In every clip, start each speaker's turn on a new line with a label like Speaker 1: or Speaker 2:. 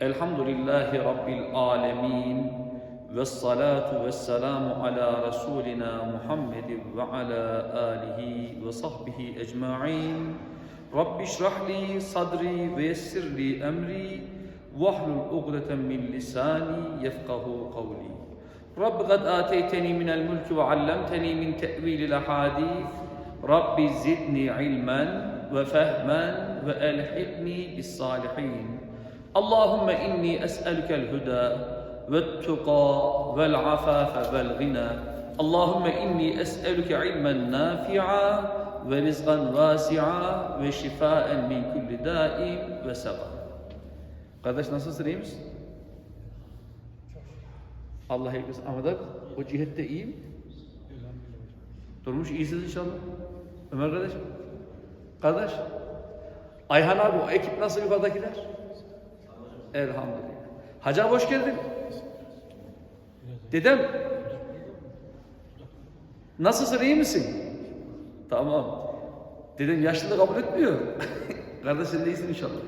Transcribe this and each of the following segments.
Speaker 1: الحمد لله رب العالمين والصلاة والسلام على رسولنا محمد وعلى آله وصحبه أجمعين. رب اشرح لي صدري ويسر لي أمري واحلل عقدة من لساني يفقه قولي. رب قد آتيتني من الملك وعلمتني من تأويل الأحاديث. رب زدني علما وفهما وألحقني بالصالحين. Allahümme inni es'elükel huda ve tuqa vel afafe vel gina. Allahümme inni es'elüke ilmen nafi'a ve rizgan vasi'a ve şifaen min kulli daim ve seba. Kardeş nasılsın iyi misin? Allah hepimiz amadak. O cihette iyiyim. Durmuş iyisiniz inşallah. Ömer kardeş. Kardeş. Ayhan abi o ekip nasıl yukarıdakiler? Elhamdülillah. Hacı hoş geldin. Dedem. Nasılsın iyi misin? Tamam. Dedem yaşlılığı kabul etmiyor. Kardeş sen de iyisin inşallah.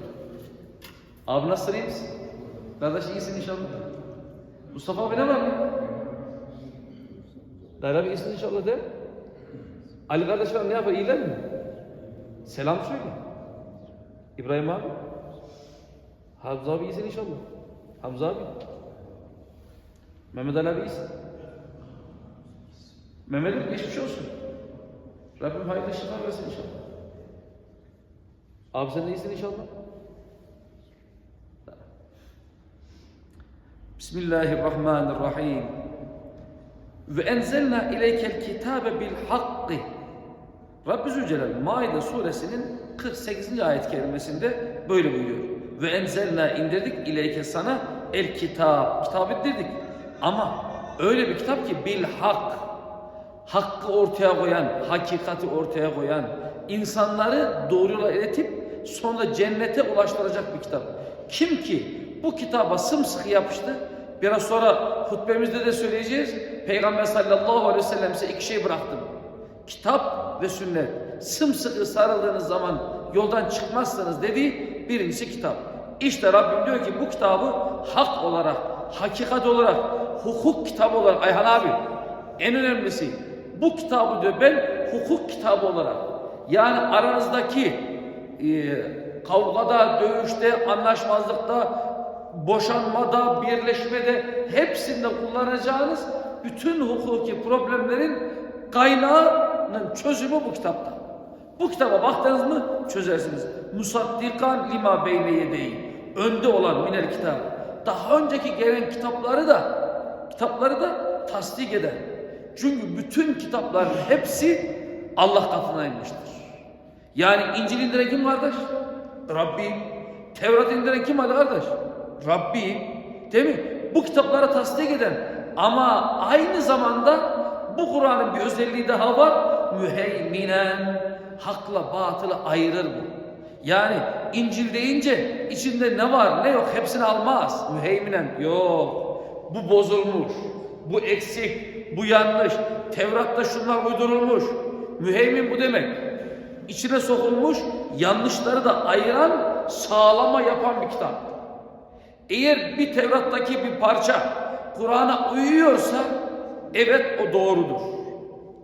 Speaker 1: Abi nasılsın iyi misin? Kardeş iyisin inşallah. Mustafa abi ne var? Dayı abi iyisin inşallah de. Ali kardeş var ne yapıyor iyiler mi? Selam söyle. İbrahim abi. Hamza abi iyisin inşallah. Hamza abi. Mehmet Ali abi iyisin. Mehmet'im geçmiş olsun. Rabbim hayırlı şifa versin inşallah. Abi sen de iyisin inşallah. Bismillahirrahmanirrahim. Ve enzelna ileykel kitabe bil hakkı. Rabbi Zülcelal Maide suresinin 48. ayet kerimesinde böyle buyuruyor. Ve enzelna indirdik ileyke sana el kitap. Kitap indirdik. Ama öyle bir kitap ki bil hak. Hakkı ortaya koyan, hakikati ortaya koyan, insanları doğru yola iletip sonra cennete ulaştıracak bir kitap. Kim ki bu kitaba sımsıkı yapıştı, biraz sonra hutbemizde de söyleyeceğiz. Peygamber sallallahu aleyhi ve sellem size iki şey bıraktım. Kitap ve sünnet. Sımsıkı sarıldığınız zaman yoldan çıkmazsınız dediği birincisi kitap. İşte Rabbim diyor ki bu kitabı hak olarak, hakikat olarak, hukuk kitabı olarak Ayhan abi en önemlisi bu kitabı diyor ben hukuk kitabı olarak yani aranızdaki e, kavgada, dövüşte, anlaşmazlıkta, boşanmada, birleşmede hepsinde kullanacağınız bütün hukuki problemlerin kaynağının çözümü bu kitapta. Bu kitaba baktınız mı çözersiniz. Musaddikan lima beyne yedeyi. Önde olan minel kitap. Daha önceki gelen kitapları da kitapları da tasdik eder. Çünkü bütün kitapların hepsi Allah katına inmiştir. Yani İncil indiren kim kardeş? Rabbi. Tevrat indiren kim hadi kardeş? Rabbi. Değil mi? Bu kitapları tasdik eden ama aynı zamanda bu Kur'an'ın bir özelliği daha var. Müheyminen. Hakla batılı ayırır bu. Yani İncil deyince içinde ne var ne yok hepsini almaz. Müheyminen. Yok. Bu bozulmuş. Bu eksik. Bu yanlış. Tevrat'ta şunlar uydurulmuş. Müheymin bu demek. İçine sokulmuş yanlışları da ayıran sağlama yapan bir kitap. Eğer bir Tevrat'taki bir parça Kur'an'a uyuyorsa evet o doğrudur.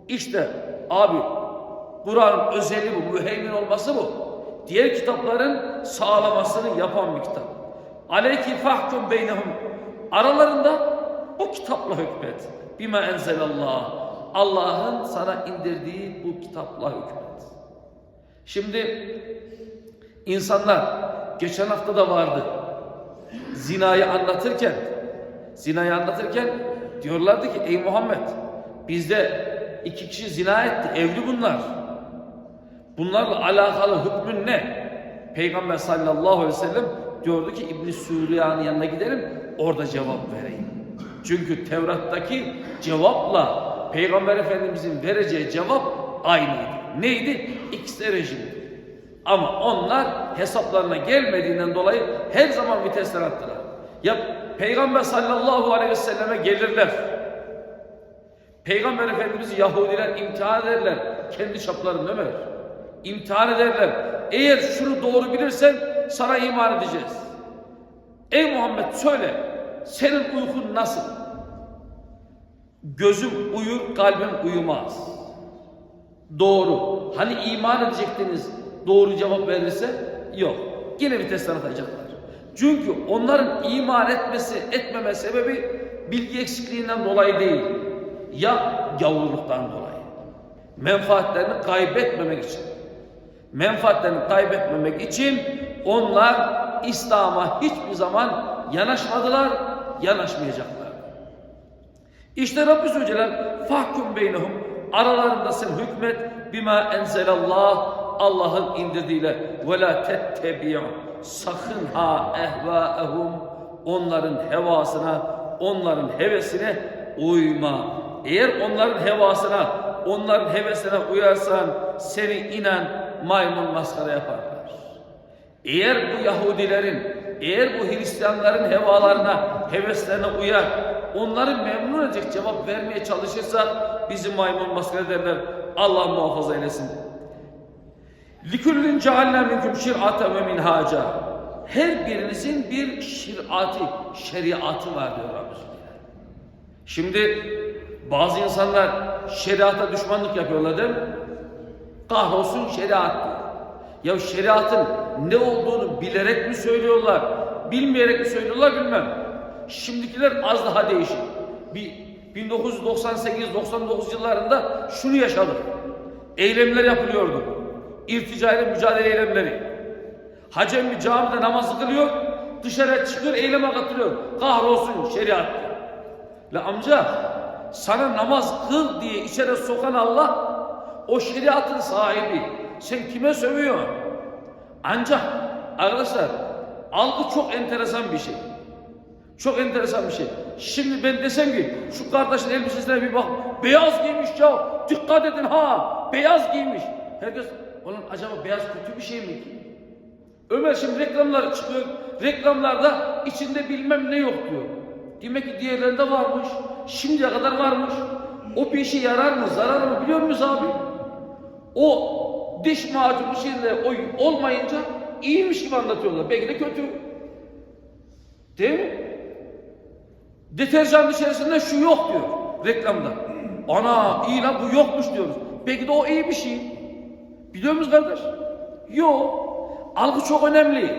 Speaker 1: İşte abi Kur'an'ın özelliği bu, müheymin olması bu. Diğer kitapların sağlamasını yapan bir kitap. Aleyki fahkum beynehum. Aralarında bu kitapla hükmet. Bima enzelallah. Allah'ın sana indirdiği bu kitapla hükmet. Şimdi insanlar geçen hafta da vardı. Zinayı anlatırken zinayı anlatırken diyorlardı ki ey Muhammed bizde iki kişi zina etti. Evli bunlar. Bunlarla alakalı hükmün ne? Peygamber sallallahu aleyhi ve sellem diyordu ki İbn Süreya'nın yanına gidelim orada cevap vereyim. Çünkü Tevrat'taki cevapla Peygamber Efendimizin vereceği cevap aynıydı. Neydi? İkisi de. Ama onlar hesaplarına gelmediğinden dolayı her zaman vitesler attılar. Ya Peygamber sallallahu aleyhi ve selleme gelirler. Peygamber Efendimiz'i Yahudiler imtihan ederler. Kendi çaplarında Ömer. İmtihan ederler. Eğer şunu doğru bilirsen sana iman edeceğiz. Ey Muhammed söyle senin uykun nasıl? Gözüm uyur, kalbim uyumaz. Doğru. Hani iman edecektiniz doğru cevap verirse yok. Yine testten atacaklar. Çünkü onların iman etmesi, etmeme sebebi bilgi eksikliğinden dolayı değil. Ya gavurluktan dolayı. Menfaatlerini kaybetmemek için. Menfaatlerini kaybetmemek için onlar İslam'a hiçbir zaman yanaşmadılar, yanaşmayacaklar. İşte Rabbi Zülcelal fahkum beynehum aralarında sen hükmet bima enzelallah Allah'ın indirdiğiyle ve la tettebi'u sakın ha ehvaehum onların hevasına onların hevesine uyma. Eğer onların hevasına onların hevesine uyarsan seni inen maymun maskara yaparlar. Eğer bu Yahudilerin, eğer bu Hristiyanların hevalarına, heveslerine uyar, onları memnun edecek cevap vermeye çalışırsa bizi maymun maskara derler. Allah muhafaza eylesin. Liküllün cealna minkum şir'aten ve minhaca. Her birinizin bir şirati, şeriatı var diyor Rabbimiz. Şimdi bazı insanlar şeriata düşmanlık yapıyorlar değil mi? Kahrolsun şeriat diyor. Ya şeriatın ne olduğunu bilerek mi söylüyorlar, bilmeyerek mi söylüyorlar bilmem. Şimdikiler az daha değişik. Bir 1998-99 yıllarında şunu yaşadık. Eylemler yapılıyordu. İrtica ile mücadele eylemleri. Hacem bir camide namazı kılıyor, dışarı çıkıyor, eyleme katılıyor. Kahrolsun şeriat. La amca, sana namaz kıl diye içeri sokan Allah, o şeriatın sahibi. Sen kime sövüyorsun? Ancak arkadaşlar algı çok enteresan bir şey. Çok enteresan bir şey. Şimdi ben desem ki şu kardeşin elbisesine bir bak. Beyaz giymiş ya. Dikkat edin ha. Beyaz giymiş. Herkes ulan acaba beyaz kötü bir şey mi ki? Ömer şimdi reklamlar çıkıyor. Reklamlarda içinde bilmem ne yok diyor. Demek ki diğerlerinde varmış. Şimdiye kadar varmış. O bir işe yarar mı, zarar mı biliyor musunuz abi? O diş macunu şeyinde o olmayınca iyiymiş gibi anlatıyorlar. Belki de kötü. Değil mi? Deterjan içerisinde şu yok diyor reklamda. Ana iyi lan bu yokmuş diyoruz. Belki de o iyi bir şey. Biliyor musunuz kardeş? Yok. Algı çok önemli.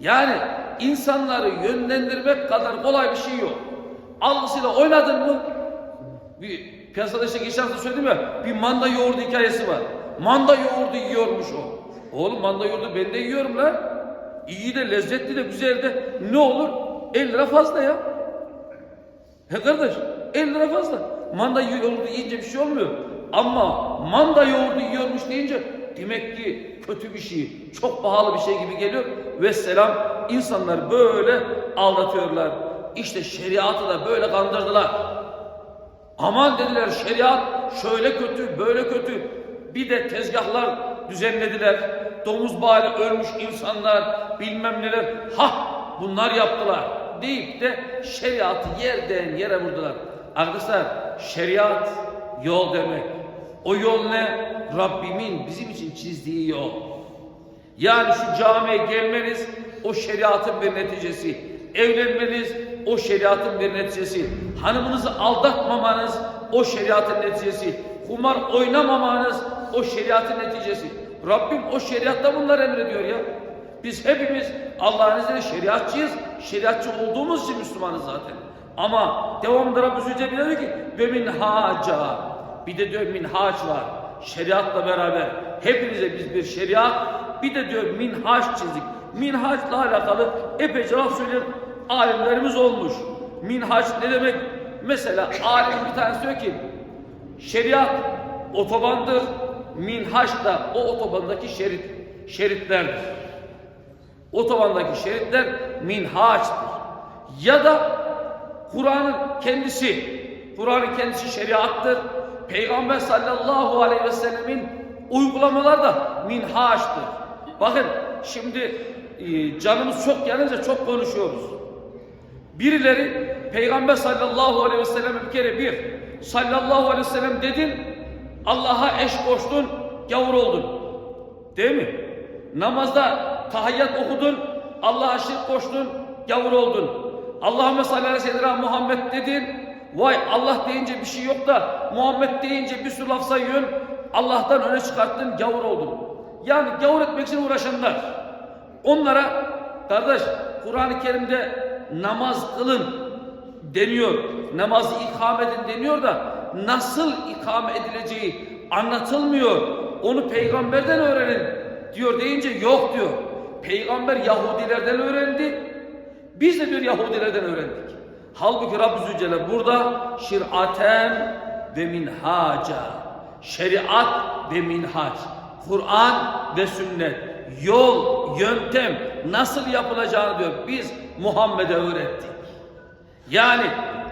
Speaker 1: Yani insanları yönlendirmek kadar kolay bir şey yok. Algısıyla oynadın mı? Bir piyasada işte geçen hafta söyledim ya bir manda yoğurdu hikayesi var. Manda yoğurdu yiyormuş o. Oğlum manda yoğurdu ben de yiyorum lan. İyi de lezzetli de güzel de ne olur? 50 lira fazla ya. He kardeş 50 lira fazla. Manda yoğurdu yiyince bir şey olmuyor. Ama manda yoğurdu yiyormuş deyince demek ki kötü bir şey, çok pahalı bir şey gibi geliyor. Ve selam insanlar böyle aldatıyorlar. İşte şeriatı da böyle kandırdılar. Aman dediler şeriat şöyle kötü, böyle kötü. Bir de tezgahlar düzenlediler. Domuz bari ölmüş insanlar bilmem neler. Ha bunlar yaptılar deyip de şeriatı yerden yere vurdular. Arkadaşlar şeriat yol demek. O yol ne? Rabbimin bizim için çizdiği yol. Yani şu camiye gelmeniz o şeriatın bir neticesi. Evlenmeniz o şeriatın bir neticesi. Hanımınızı aldatmamanız o şeriatın neticesi. Kumar oynamamanız o şeriatın neticesi. Rabbim o şeriatta bunları emrediyor ya. Biz hepimiz Allah'ın izniyle şeriatçıyız. Şeriatçı olduğumuz için Müslümanız zaten. Ama devamında Rabbi Zülcelal diyor ki ve min haca. Bir de diyor minhaç var. Şeriatla beraber hepinize biz bir şeriat bir de diyor minhaç çizdik. Minhaçla alakalı epey cevap söyleyen alimlerimiz olmuş. Minhaç ne demek? Mesela alim bir tanesi diyor ki şeriat otobandır. Minhaç da o otobandaki şerit, şeritlerdir. Otobandaki şeritler minhaçtır. Ya da Kur'an'ın kendisi, Kur'an'ın kendisi şeriattır. Peygamber sallallahu aleyhi ve sellemin uygulamaları da minhaçtır. Bakın şimdi e, canımız çok yanınca çok konuşuyoruz. Birileri Peygamber sallallahu aleyhi ve selleme bir kere bir sallallahu aleyhi ve sellem dedin Allah'a eş koştun gavur oldun. Değil mi? Namazda tahiyyat okudun Allah'a şirk koştun gavur oldun. Allahümme salli aleyhi ve sellem Muhammed dedin. Vay Allah deyince bir şey yok da Muhammed deyince bir sürü laf sayıyorsun. Allah'tan öne çıkarttın gavur oldun. Yani gavur etmek için uğraşanlar. Onlara kardeş Kur'an-ı Kerim'de namaz kılın deniyor. Namazı ikame edin deniyor da nasıl ikame edileceği anlatılmıyor. Onu peygamberden öğrenin diyor deyince yok diyor. Peygamber Yahudilerden öğrendi. Biz de diyor Yahudilerden öğrendik. Halbuki Rabbi Zülcelal burada şir'aten ve minhaca. Şeriat ve minhac. Kur'an ve sünnet. Yol, yöntem nasıl yapılacağını diyor. Biz Muhammed'e öğrettik. Yani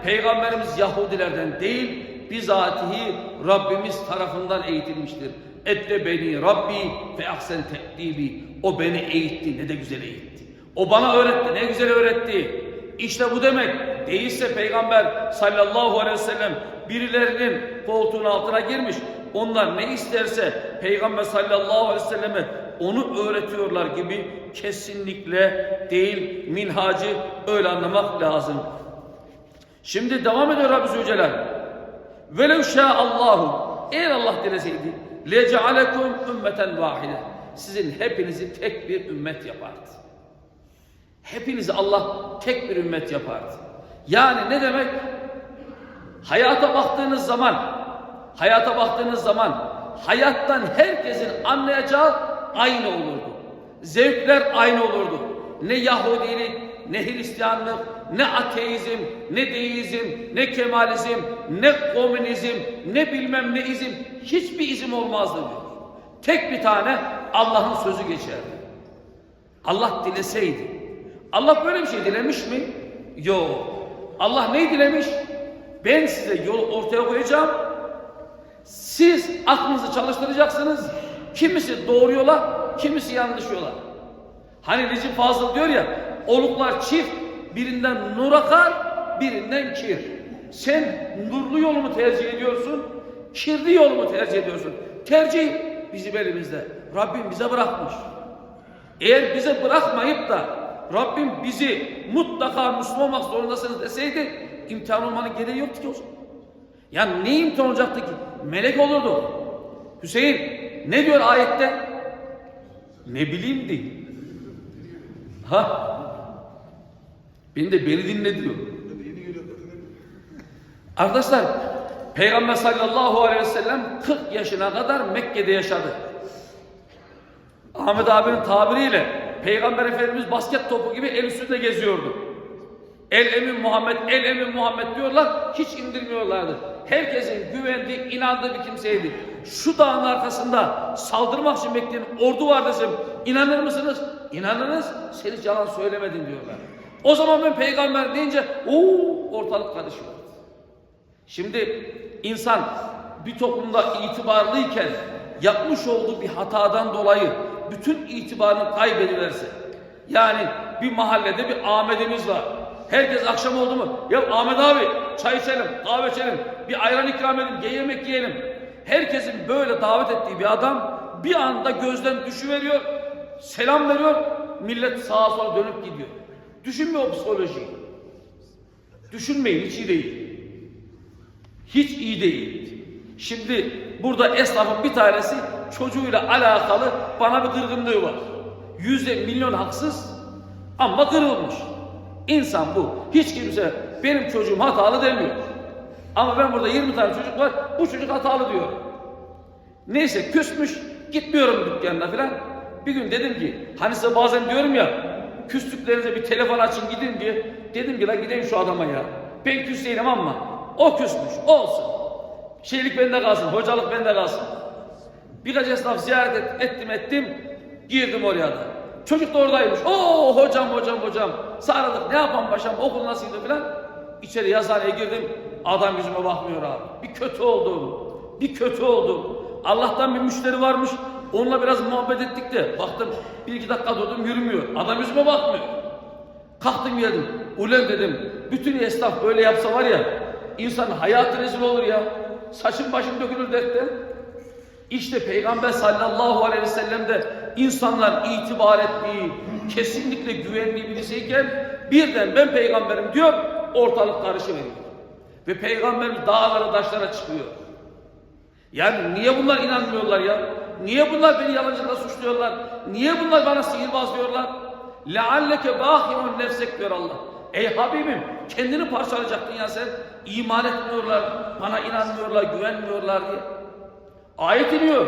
Speaker 1: Peygamberimiz Yahudilerden değil, bizatihi Rabbimiz tarafından eğitilmiştir. Ette beni Rabbi ve ahsen tekdibi. O beni eğitti, ne de güzel eğitti. O bana öğretti, ne güzel öğretti. İşte bu demek. Değilse Peygamber sallallahu aleyhi ve sellem birilerinin koltuğun altına girmiş. Onlar ne isterse Peygamber sallallahu aleyhi ve selleme onu öğretiyorlar gibi kesinlikle değil. Minhacı öyle anlamak lazım. Şimdi devam ediyor Rabbi Zülcelal. Velev Allahu eğer Allah dileseydi lecealekum ümmeten vahide sizin hepinizi tek bir ümmet yapardı. Hepinizi Allah tek bir ümmet yapardı. Yani ne demek? Hayata baktığınız zaman hayata baktığınız zaman hayattan herkesin anlayacağı aynı olurdu. Zevkler aynı olurdu. Ne Yahudilik, ne Hristiyanlık, ne ateizm, ne deizm, ne kemalizm, ne komünizm, ne bilmem ne izim, hiçbir izim olmazdı diyor. Tek bir tane Allah'ın sözü geçerdi. Allah dileseydi. Allah böyle bir şey dilemiş mi? Yok. Allah ne dilemiş? Ben size yol ortaya koyacağım. Siz aklınızı çalıştıracaksınız. Kimisi doğru yola, kimisi yanlış yola. Hani Necip Fazıl diyor ya, oluklar çift, birinden nur akar, birinden kir. Sen nurlu yolu mu tercih ediyorsun, kirli yolu mu tercih ediyorsun? Tercih bizim elimizde. Rabbim bize bırakmış. Eğer bize bırakmayıp da Rabbim bizi mutlaka Müslüman olmak zorundasınız deseydi imtihan olmanın gereği yoktu ki o zaman. Yani ne imtihan olacaktı ki? Melek olurdu. Hüseyin ne diyor ayette? Ne bileyim değil. Ha? Beni de beni dinle diyor. Arkadaşlar Peygamber sallallahu aleyhi ve sellem 40 yaşına kadar Mekke'de yaşadı. Ahmet abinin tabiriyle Peygamber Efendimiz basket topu gibi el üstünde geziyordu. El emin Muhammed, el emin Muhammed diyorlar, hiç indirmiyorlardı. Herkesin güvendiği, inandığı bir kimseydi. Şu dağın arkasında saldırmak için bekleyen ordu var desem, inanır mısınız? İnanınız, sen hiç yalan söylemedin diyorlar. O zaman ben peygamber deyince, ooo ortalık karışıyor. Şimdi insan bir toplumda itibarlıyken yapmış olduğu bir hatadan dolayı bütün itibarını kaybediverse yani bir mahallede bir Ahmet'imiz var. Herkes akşam oldu mu? Ya Ahmet abi çay içelim, kahve içelim, bir ayran ikram edelim, ye yemek yiyelim. Herkesin böyle davet ettiği bir adam bir anda gözden düşüveriyor, selam veriyor, millet sağa sola dönüp gidiyor. Düşünme o psikolojiyi. Düşünmeyin hiç iyi değil. Hiç iyi değil. Şimdi burada esnafın bir tanesi çocuğuyla alakalı bana bir kırgınlığı var. Yüzde milyon haksız ama kırılmış. İnsan bu. Hiç kimse benim çocuğum hatalı demiyor. Ama ben burada 20 tane çocuk var, bu çocuk hatalı diyor. Neyse küsmüş, gitmiyorum dükkanına falan. Bir gün dedim ki, hani size bazen diyorum ya, küslüklerinize bir telefon açın gidin diye. Dedim ki la gideyim şu adama ya. Ben küs değilim ama o küsmüş, olsun. Şeylik bende kalsın, hocalık bende kalsın. Birkaç esnaf ziyaret et, ettim ettim, girdim oraya da. Çocuk da oradaymış. Oo hocam hocam hocam. Sarıldık. Ne yapalım paşam okul nasıldı filan. İçeri yazıhaneye girdim. Adam yüzüme bakmıyor abi. Bir kötü oldum. Bir kötü oldum. Allah'tan bir müşteri varmış. Onunla biraz muhabbet ettik de baktım bir iki dakika durdum yürümüyor. Adam yüzüme bakmıyor. Kalktım geldim. Ulan dedim bütün esnaf böyle yapsa var ya insan hayatı rezil olur ya. Saçın başın dökülür dertten. İşte Peygamber sallallahu aleyhi ve sellem de insanlar itibar ettiği, kesinlikle güvendiği birisiyken birden ben peygamberim diyor ortalık karışıveriyor. Ve peygamberimiz dağlara taşlara çıkıyor. Yani niye bunlar inanmıyorlar ya? Niye bunlar beni yalancılıkla suçluyorlar? Niye bunlar bana sihirbaz diyorlar? لَعَلَّكَ بَاخِعُنْ nefsek diyor Allah. Ey Habibim kendini parçalayacaktın ya sen. İman etmiyorlar, bana inanmıyorlar, güvenmiyorlar diye. Ayet iniyor.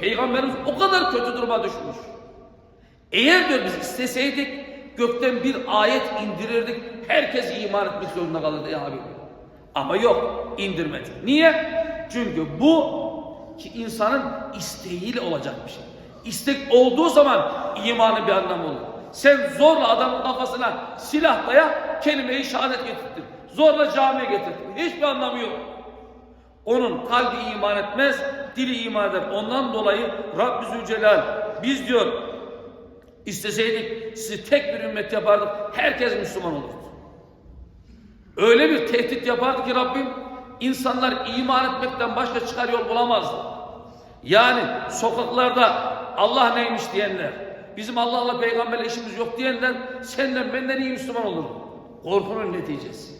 Speaker 1: Peygamberimiz o kadar kötü duruma düşmüş. Eğer diyor biz isteseydik gökten bir ayet indirirdik. Herkes iman etmek zorunda kalırdı ya Habibim. Ama yok indirmedi. Niye? Çünkü bu ki insanın isteğiyle olacak bir şey. İstek olduğu zaman imanı bir anlamı olur. Sen zorla adamın kafasına silah daya kelime-i şehadet getirttin. Zorla camiye getirdin. Hiçbir anlamı yok. Onun kalbi iman etmez, dili iman eder. Ondan dolayı Rabbi Zülcelal biz diyor isteseydik sizi tek bir ümmet yapardık. Herkes Müslüman olurdu. Öyle bir tehdit yapardı ki Rabbim insanlar iman etmekten başka çıkar yol bulamazdı. Yani sokaklarda Allah neymiş diyenler, bizim Allah'la peygamberle işimiz yok diyenler senden benden iyi Müslüman olur. Korkunun neticesi.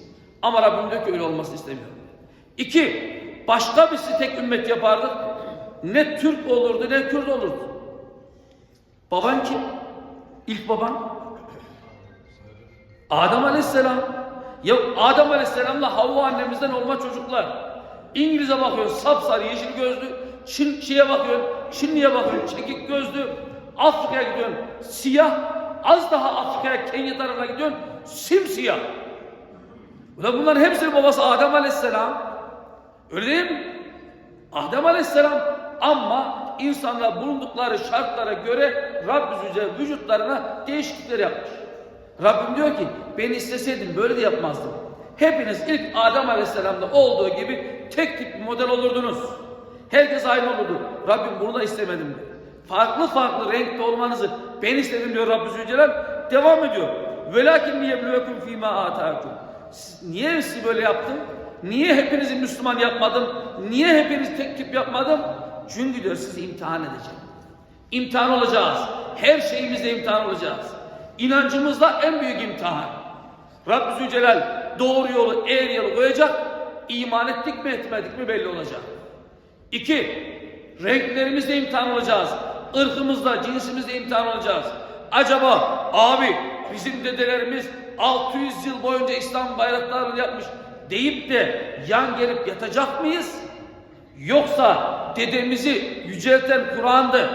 Speaker 1: Ama Rabbim diyor ki öyle olmasını istemiyorum. İki, başka birisi tek ümmet yapardık. Ne Türk olurdu ne Kürt olurdu. Baban kim? İlk baban? Adem Aleyhisselam. Ya Adem Aleyhisselam'la Havva annemizden olma çocuklar. İngiliz'e bakıyorsun sapsarı yeşil gözlü. Çin, şeye bakıyorsun Çinli'ye bakıyorsun çekik gözlü. Afrika'ya gidiyorsun siyah. Az daha Afrika'ya Kenya tarafına gidiyorsun simsiyah. Ulan bunların hepsinin babası Adem Aleyhisselam. Öyle değil mi? Adem Aleyhisselam ama insanlar bulundukları şartlara göre Rabbi Zülcelal vücutlarına değişiklikler yapmış. Rabbim diyor ki ben isteseydim böyle de yapmazdım. Hepiniz ilk Adem Aleyhisselam'da olduğu gibi tek tip bir model olurdunuz. Herkes aynı olurdu. Rabbim bunu da istemedim. Farklı farklı renkte olmanızı ben istedim diyor Rabbi Zülcelal. Devam ediyor. Velakin liyebluvekum fîmâ âtâkum. Niye sizi böyle yaptım? Niye hepinizi Müslüman yapmadım? Niye hepiniz tek tip yapmadım? Çünkü diyor sizi imtihan edeceğim. İmtihan olacağız. Her şeyimizde imtihan olacağız. İnancımızda en büyük imtihan. Rabbi Zülcelal doğru yolu, eğer yolu koyacak. İman ettik mi etmedik mi belli olacak. İki, renklerimizde imtihan olacağız. Irkımızda, cinsimizde imtihan olacağız. Acaba abi bizim dedelerimiz 600 yıl boyunca İslam bayraklarını yapmış deyip de yan gelip yatacak mıyız? Yoksa dedemizi yücelten Kur'an'dı.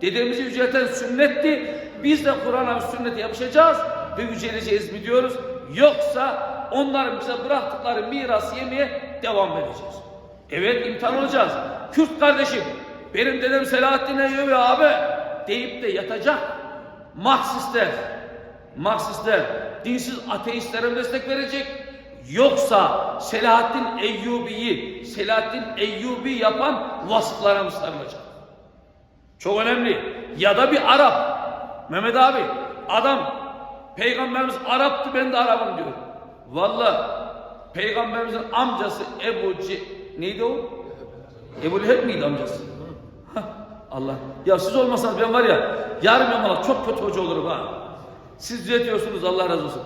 Speaker 1: Dedemizi yücelten sünnetti. Biz de Kur'an'a ve sünnete yapışacağız ve yüceleceğiz mi diyoruz? Yoksa onların bize bıraktıkları miras yemeye devam edeceğiz. Evet imtihan olacağız. Kürt kardeşim benim dedem Selahattin Eyyubi abi deyip de yatacak. Marksistler, Marksistler dinsiz ateistlere destek verecek. Yoksa Selahattin Eyyubi'yi, Selahattin Eyyubi yapan vasıflara mı sarılacak? Çok önemli. Ya da bir Arap. Mehmet abi adam Peygamberimiz Arap'tı ben de Arap'ım diyor. Valla Peygamberimizin amcası Ebu C... Neydi o? Ebu Leheb miydi amcası? Allah. Ya siz olmasanız ben var ya yarım yamalak çok kötü hoca olurum ha. Siz düzeltiyorsunuz Allah razı olsun.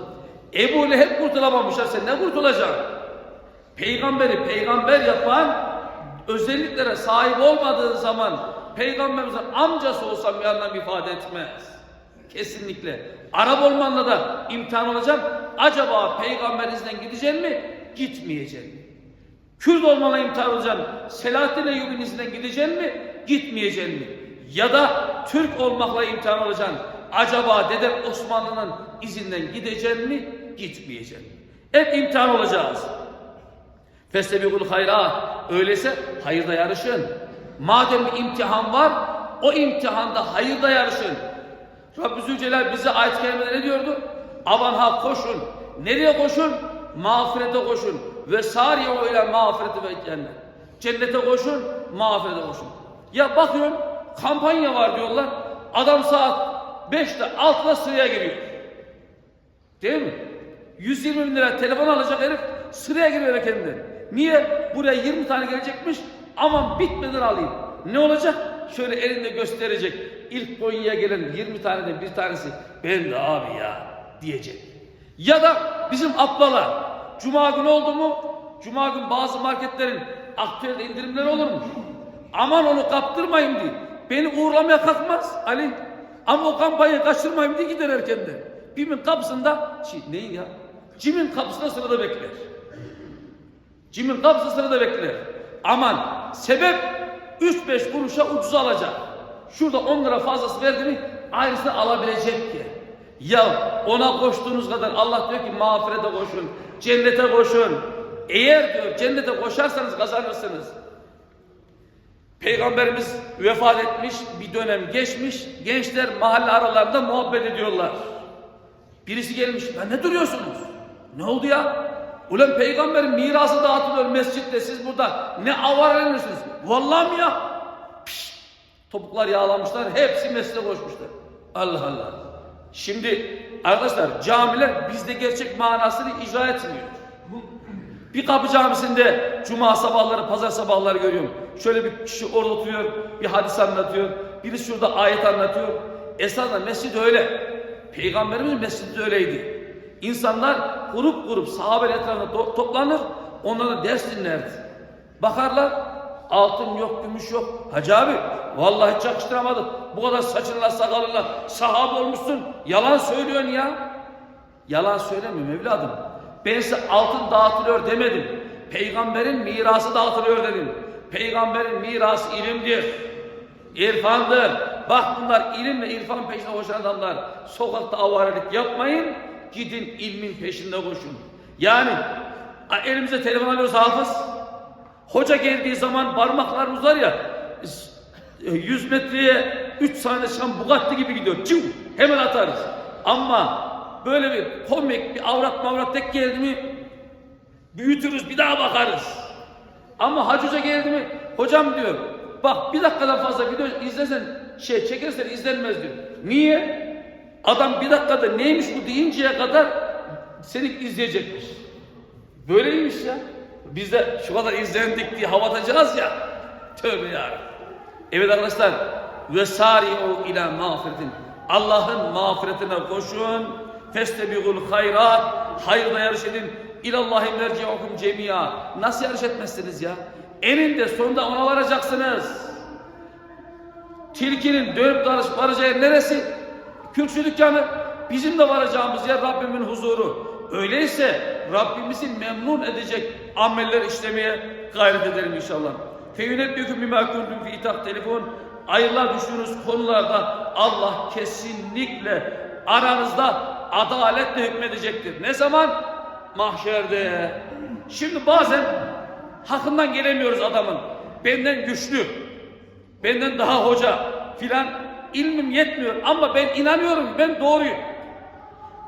Speaker 1: Ebu Leheb kurtulamamışlar sen ne kurtulacaksın? Peygamberi peygamber yapan özelliklere sahip olmadığı zaman peygamberimizin amcası olsam bir anlam ifade etmez. Kesinlikle. Arap olmanla da imtihan olacak. Acaba peygamber izinden gidecek mi? Gitmeyecek mi? Kürt olmana imtihan olacaksın. Selahattin Eyyubi'nin izinden gidecek mi? Gitmeyecek mi? Ya da Türk olmakla imtihan olacaksın. Acaba Dedem Osmanlı'nın izinden gidecek mi? Gitmeyecek? Hep imtihan olacağız. Festebikul hayrat. Öyleyse hayırda yarışın. Madem bir imtihan var, o imtihanda hayırda yarışın. Rabbi Zülcelal bize ayet-i kerimede ne diyordu? Aman ha koşun. Nereye koşun? Mağfirete koşun. Ve sariye ile mağfirete ve cennet. Cennete koşun, mağfirete koşun. Ya bakıyorum kampanya var diyorlar. Adam saat 5'te 6'da sıraya giriyor. Değil mi? 120 bin lira telefon alacak herif sıraya giriyor kendinden. Niye? Buraya 20 tane gelecekmiş. Aman bitmeden alayım. Ne olacak? Şöyle elinde gösterecek. İlk Konya'ya gelen 20 taneden bir tanesi ben de abi ya diyecek. Ya da bizim ablalar Cuma günü oldu mu? Cuma gün bazı marketlerin aktüel indirimleri olurmuş. Aman onu kaptırmayın diye. Beni uğurlamaya kalkmaz Ali. Ama o kampanyayı kaçırmayayım diye gider erkenden. Bimin kapısında, şey, neyin ya? Cimin kapısında sırada bekler. Cimin kapısı sırada bekler. Aman sebep 3-5 kuruşa ucuz alacak. Şurada 10 lira fazlası verdi mi aynısını alabilecek ki. Ya ona koştuğunuz kadar Allah diyor ki mağfirete koşun, cennete koşun. Eğer diyor cennete koşarsanız kazanırsınız. Peygamberimiz vefat etmiş, bir dönem geçmiş, gençler mahalle aralarında muhabbet ediyorlar. Birisi gelmiş, ben ne duruyorsunuz? Ne oldu ya? Ulan peygamberin mirası dağıtılıyor mescitte, siz burada ne avaranıyorsunuz? Vallahi mi ya? Piş! Topuklar yağlamışlar, hepsi mescide koşmuşlar. Allah Allah. Şimdi arkadaşlar camiler bizde gerçek manasını icra etmiyor. Bir kapı camisinde cuma sabahları, pazar sabahları görüyorum. Şöyle bir kişi orada oturuyor, bir hadis anlatıyor. Biri şurada ayet anlatıyor. Esasında mescid öyle. Peygamberimiz mescidi öyleydi. İnsanlar grup grup sahabe etrafında to- toplanır, onlara ders dinlerdi. Bakarlar, altın yok, gümüş yok. Hacı abi, vallahi hiç yakıştıramadık. Bu kadar saçınla sakalınla sahabe olmuşsun. Yalan söylüyorsun ya. Yalan söylemiyorum evladım. Ben size altın dağıtılıyor demedim. Peygamberin mirası dağıtılıyor dedim. Peygamberin mirası ilimdir. İrfandır. Bak bunlar ilim ve irfan peşinde koşan adamlar. Sokakta avarelik yapmayın. Gidin ilmin peşinde koşun. Yani elimize telefon alıyoruz hafız. Hoca geldiği zaman parmaklarımız var ya 100 metreye 3 saniye çıkan Bugatti gibi gidiyor. Çiv, hemen atarız. Ama böyle bir komik bir avrat mavrat tek geldi mi büyütürüz bir daha bakarız. Ama Hacı Hoca geldi mi hocam diyor bak bir dakikadan fazla video izlesen şey çekersen izlenmez diyor. Niye? Adam bir dakikada neymiş bu deyinceye kadar seni izleyecekmiş. Böyleymiş ya. Biz de şu kadar izlendik diye hava atacağız ya. Tövbe ya. Evet arkadaşlar. Ve sari'u ila mağfiretin. Allah'ın mağfiretine koşun. Festebigul hayrat. Hayırda yarış edin. İlallahi merci'ukum cemia. Nasıl yarış etmezsiniz ya? Eninde sonunda ona varacaksınız. Tilkinin dönüp darış varacağı neresi? Kürkçü dükkanı. Bizim de varacağımız yer Rabbimin huzuru. Öyleyse Rabbimizi memnun edecek ameller işlemeye gayret edelim inşallah. Feyünebbikum bima kuntum fi telefon ayrılar düştüğünüz konularda Allah kesinlikle aranızda adaletle hükmedecektir. Ne zaman? Mahşerde. Şimdi bazen hakkından gelemiyoruz adamın. Benden güçlü, benden daha hoca filan ilmim yetmiyor ama ben inanıyorum ben doğruyum.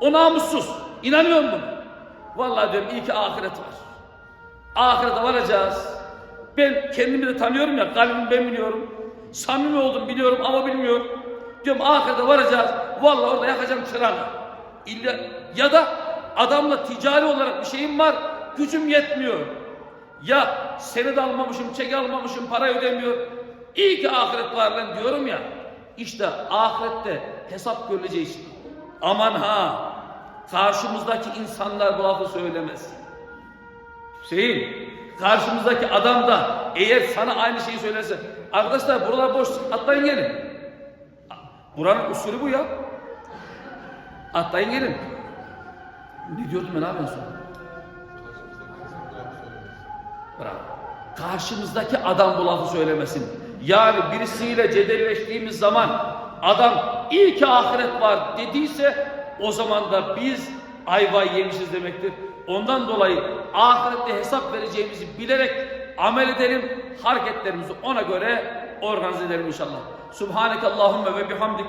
Speaker 1: O namussuz. İnanıyor musun? Vallahi diyorum iyi ki ahiret var. Ahirete varacağız. Ben kendimi de tanıyorum ya, kalbimi ben biliyorum. Samimi oldum biliyorum ama bilmiyorum. Diyorum ahirete varacağız. Vallahi orada yakacağım çırağını. İlla, ya da adamla ticari olarak bir şeyim var, gücüm yetmiyor. Ya seni de almamışım, çek almamışım, para ödemiyor. İyi ki ahiret var lan diyorum ya. İşte ahirette hesap görüleceğiz. Aman ha, karşımızdaki insanlar bu lafı söylemez. Hüseyin, karşımızdaki adam da eğer sana aynı şeyi söylerse, arkadaşlar buralar boş, atlayın gelin. Buranın usulü bu ya. Atlayın gelin. Ne diyordum ben abi en son? Bravo. Karşımızdaki adam bu lafı söylemesin. Yani birisiyle cedelleştiğimiz zaman adam iyi ki ahiret var dediyse o zaman da biz ayva yemişiz demektir. Ondan dolayı ahirette hesap vereceğimizi bilerek amel edelim, hareketlerimizi ona göre organize edelim inşallah. Subhaneke Allahümme ve bihamdik.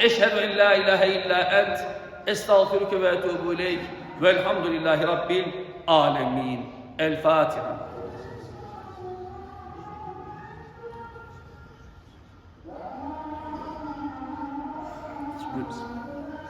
Speaker 1: Eşhedü en la ilahe illa ent. Estağfiruke ve etubu ileyk. Velhamdülillahi Rabbil alemin. El Fatiha. Oops.